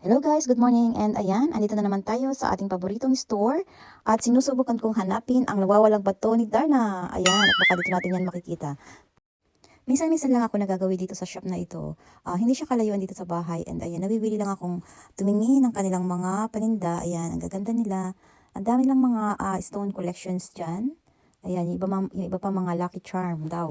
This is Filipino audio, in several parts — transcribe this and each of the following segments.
Hello guys, good morning and ayan, andito na naman tayo sa ating paboritong store at sinusubukan kong hanapin ang nawawalang bato ni Darna. Ayan, at baka dito natin yan makikita. Minsan-minsan lang ako nagagawi dito sa shop na ito. Ah, hindi siya kalayuan dito sa bahay and ayan, nabibili lang akong tumingin ng kanilang mga paninda. Ayan, ang gaganda nila. Ang dami lang mga ah, stone collections dyan. Ayan, yung iba, yung iba pa mga lucky charm daw.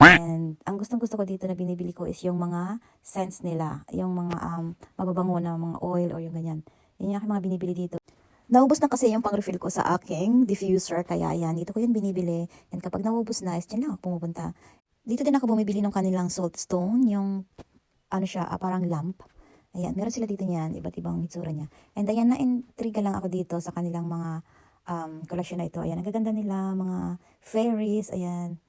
And ang gustong gusto ko dito na binibili ko is yung mga scents nila. Yung mga um, mababango na mga oil or yung ganyan. Yan yung aking mga binibili dito. Naubos na kasi yung pang-refill ko sa aking diffuser. Kaya yan, dito ko yun binibili. And kapag naubos na, is dyan lang ako pumupunta. Dito din ako bumibili ng kanilang salt stone. Yung ano siya, ah, parang lamp. Ayan, meron sila dito niyan. Iba't ibang hitsura niya. And ayan, na-intriga lang ako dito sa kanilang mga um, collection na ito. Ayan, ang gaganda nila. Mga fairies. Ayan.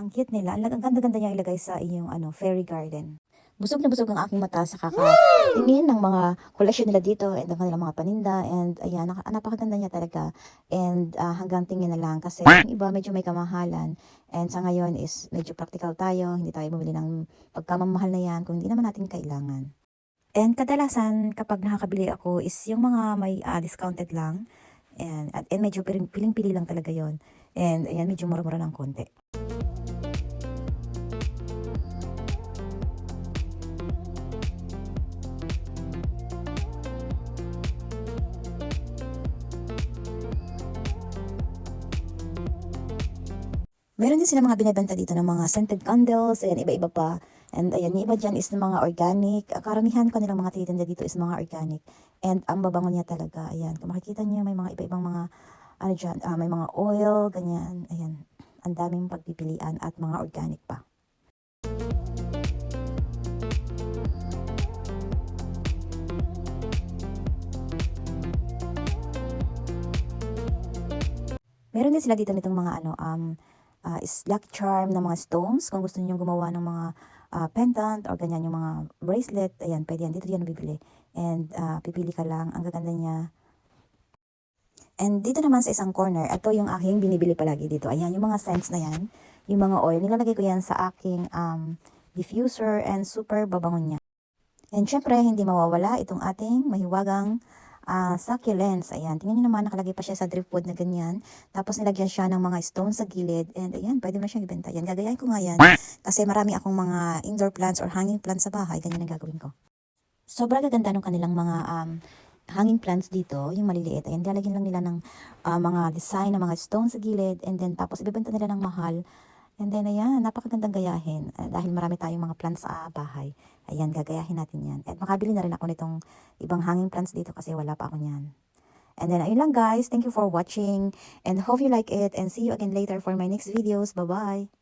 Ang cute nila. Ang ang ganda-ganda niya ilagay sa inyong ano, fairy garden. Busog na busog ang aking mata sa kakatingin ng mga collection nila dito and ang kanilang mga paninda and ayan, naka, napakaganda niya talaga and ah, hanggang tingin na lang kasi yung iba medyo may kamahalan and sa ngayon is medyo practical tayo, hindi tayo bumili ng pagkamamahal na yan kung hindi naman natin kailangan. And kadalasan kapag nakakabili ako is yung mga may ah, discounted lang and, at, and medyo piling- piling-pili lang talaga yon and ayan, medyo mura-mura ng konti. Meron din sila mga binibenta dito ng mga scented candles, ayan, iba-iba pa. And ayan, yung iba dyan is ng mga organic. Ang Karamihan ko nilang mga titinda dito is mga organic. And ang babango niya talaga, ayan. Kung makikita niyo, may mga iba-ibang mga, ano dyan, ah, may mga oil, ganyan. Ayan, ang daming pagpipilian at mga organic pa. Meron din sila dito nitong mga ano, um, ah, is lucky charm na mga stones. Kung gusto niyo gumawa ng mga ah, pendant or ganyan yung mga bracelet, ayan, pwede yan. Dito yan bibili. And ah, pipili ka lang. Ang gaganda niya. And dito naman sa isang corner, ito yung aking binibili palagi dito. Ayan, yung mga scents na yan. Yung mga oil, nilalagay ko yan sa aking um, diffuser and super babangon niya. And syempre, hindi mawawala itong ating mahiwagang ah, succulents. Ayan, tingnan nyo naman, nakalagay pa siya sa driftwood na ganyan. Tapos nilagyan siya ng mga stones sa gilid. And ayan, pwede mo siyang ibenta. Yan, gagayahin ko nga yan. Kasi marami akong mga indoor plants or hanging plants sa bahay. Ganyan ang gagawin ko. Sobrang gaganda ng kanilang mga um, hanging plants dito, yung maliliit. Ayan, lalagyan lang nila ng ah, mga design ng mga stones sa gilid. And then, tapos ibebenta nila ng mahal. And then, ayan, napakagandang gayahin. Eh, dahil marami tayong mga plants sa bahay. Ayan, gagayahin natin yan. At makabili na rin ako nitong ibang hanging plants dito kasi wala pa ako niyan. And then, ayun lang guys. Thank you for watching. And hope you like it. And see you again later for my next videos. Bye-bye.